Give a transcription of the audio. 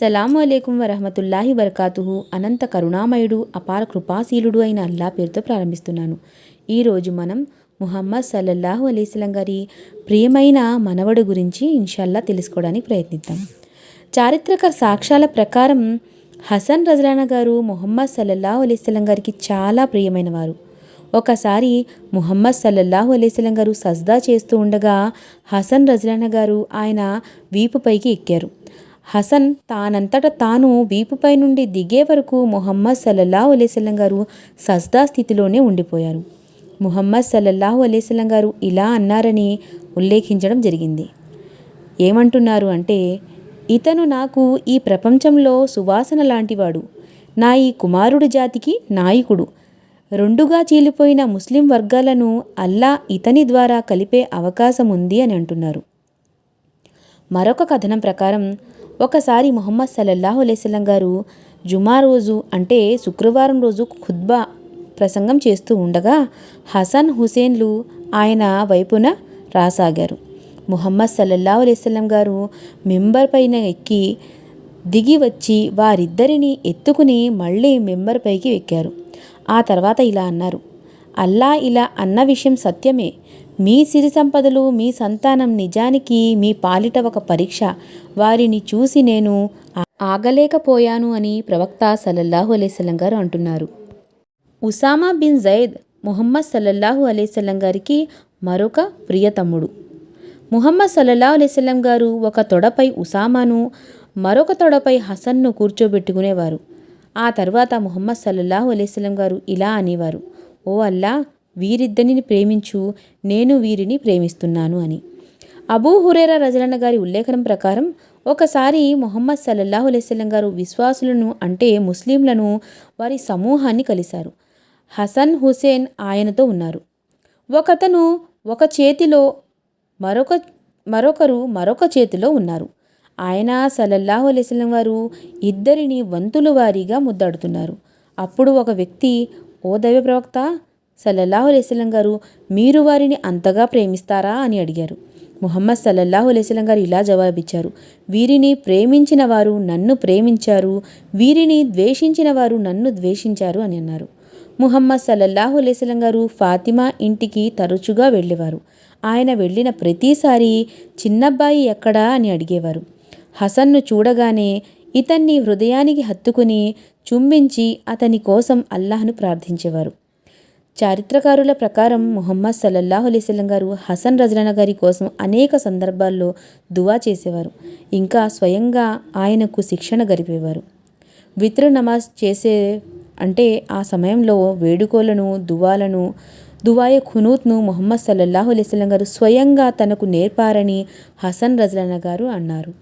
సలాంకం వరహమతుల్లాహి వరకాతుహు. అనంత కరుణామయుడు అపార కృపాశీలుడు అయిన అల్లా పేరుతో ప్రారంభిస్తున్నాను. ఈరోజు మనం ముహమ్మద్ సల్లల్లాహు అలీస్లం గారి ప్రియమైన మనవడు గురించి ఇన్షాల్లా తెలుసుకోవడానికి ప్రయత్నిద్దాం. చారిత్రక సాక్ష్యాల ప్రకారం హసన్ రజలానా గారు ముహమ్మద్ సల్లల్లాహు అలీస్లం గారికి చాలా ప్రియమైన వారు ఒకసారి ముహమ్మద్ సల్లల్లాహు అలీస్లం గారు సజ్దా చేస్తూ ఉండగా హసన్ రజలానా గారు ఆయన వీపుపైకి ఎక్కారు. హసన్ తానంతట తాను వీపుపై నుండి దిగే వరకు మొహమ్మద్ సల్లల్లాహు అలైస్లం గారు సజ్దా స్థితిలోనే ఉండిపోయారు. ముహమ్మద్ సల్లల్లాహు అలైస్లం గారు ఇలా అన్నారని ఉల్లేఖించడం జరిగింది. ఏమంటున్నారు అంటే ఇతను నాకు ఈ ప్రపంచంలో సువాసన లాంటివాడు. నా ఈ కుమారుడు జాతికి నాయకుడు. రెండుగా చీలిపోయిన ముస్లిం వర్గాలను అల్లా ఇతని ద్వారా కలిపే అవకాశం ఉంది అని అంటున్నారు. మరొక కథనం ప్రకారం ఒకసారి ముహమ్మద్ సల్లల్లాహు అలైస్లం గారు జుమా రోజు అంటే శుక్రవారం రోజు ఖుద్బా ప్రసంగం చేస్తూ ఉండగా హసన్ హుసేన్లు ఆయన వైపున రాసాగారు. ముహమ్మద్ సల్లల్లాహు అలైస్లం గారు మెంబర్ పైన ఎక్కి దిగి వచ్చి వారిద్దరిని ఎత్తుకుని మళ్ళీ మెంబర్ పైకి ఎక్కారు. ఆ తర్వాత ఇలా అన్నారు. అల్లా ఇలా అన్న విషయం సత్యమే. మీ సిరి సంపదలు మీ సంతానం నిజానికి మీ పాలిట ఒక పరీక్ష. వారిని చూసి నేను ఆగలేకపోయాను అని ప్రవక్త సల్లల్లాహు అలైస్లం గారు అంటున్నారు. ఉసామా బిన్ జైద్ ముహమ్మద్ సల్లల్లాహు అలైస్లం గారికి మరొక ప్రియతమ్ముడు ముహమ్మద్ సల్లల్లాహు అలైస్లం గారు ఒక తొడపై ఉసామాను మరొక తొడపై హసన్ను కూర్చోబెట్టుకునేవారు. ఆ తర్వాత ముహమ్మద్ సల్లల్లాహు అలైస్లం గారు ఇలా అనేవారు ఓ అల్లా వీరిద్దరిని ప్రేమించు నేను వీరిని ప్రేమిస్తున్నాను అని. అబూ హురేరా రజలన్న గారి ఉల్లేఖనం ప్రకారం ఒకసారి మొహమ్మద్ సల్లల్లాహు అలైస్లం గారు విశ్వాసులను అంటే ముస్లింలను వారి సమూహాన్ని కలిశారు. హసన్ హుసేన్ ఆయనతో ఉన్నారు. ఒకతను ఒక చేతిలో మరొక మరొకరు మరొక చేతిలో ఉన్నారు. ఆయన సల్లల్లాహు అలైస్లం వారు ఇద్దరిని వంతుల వారీగా ముద్దాడుతున్నారు. అప్పుడు ఒక వ్యక్తి ఓ దైవ ప్రవక్త సల్లల్లాహు అలైస్లం గారు మీరు వారిని అంతగా ప్రేమిస్తారా? అని అడిగారు. ముహమ్మద్ సల్లల్లాహు అలైస్లం గారు ఇలా జవాబిచ్చారు. వీరిని ప్రేమించిన వారు నన్ను ప్రేమించారు వీరిని ద్వేషించిన వారు నన్ను ద్వేషించారు అని అన్నారు. ముహమ్మద్ సల్లల్లాహు అలైస్లం గారు ఫాతిమా ఇంటికి తరచుగా వెళ్ళేవారు. ఆయన వెళ్ళిన ప్రతిసారి చిన్నబ్బాయి ఎక్కడా? అని అడిగేవారు. హసన్ను చూడగానే ఇతన్ని హృదయానికి హత్తుకుని చుంబించి అతని కోసం అల్లాహ్ను ప్రార్థించేవారు. చారిత్రకారుల ప్రకారం ముహమ్మద్ సల్లల్లాహు అలైస్లం గారు హసన్ రజలన గారి కోసం అనేక సందర్భాల్లో దువా చేసేవారు. ఇంకా స్వయంగా ఆయనకు శిక్షణ గరిపేవారు. విత్ర నమాజ్ చేసే అంటే ఆ సమయంలో వేడుకోలను దువాలను దువాయ ఖునూత్ను ముహమ్మద్ సల్లల్లాహు అలైస్లం గారు స్వయంగా తనకు నేర్పారని హసన్ రజలన గారు అన్నారు.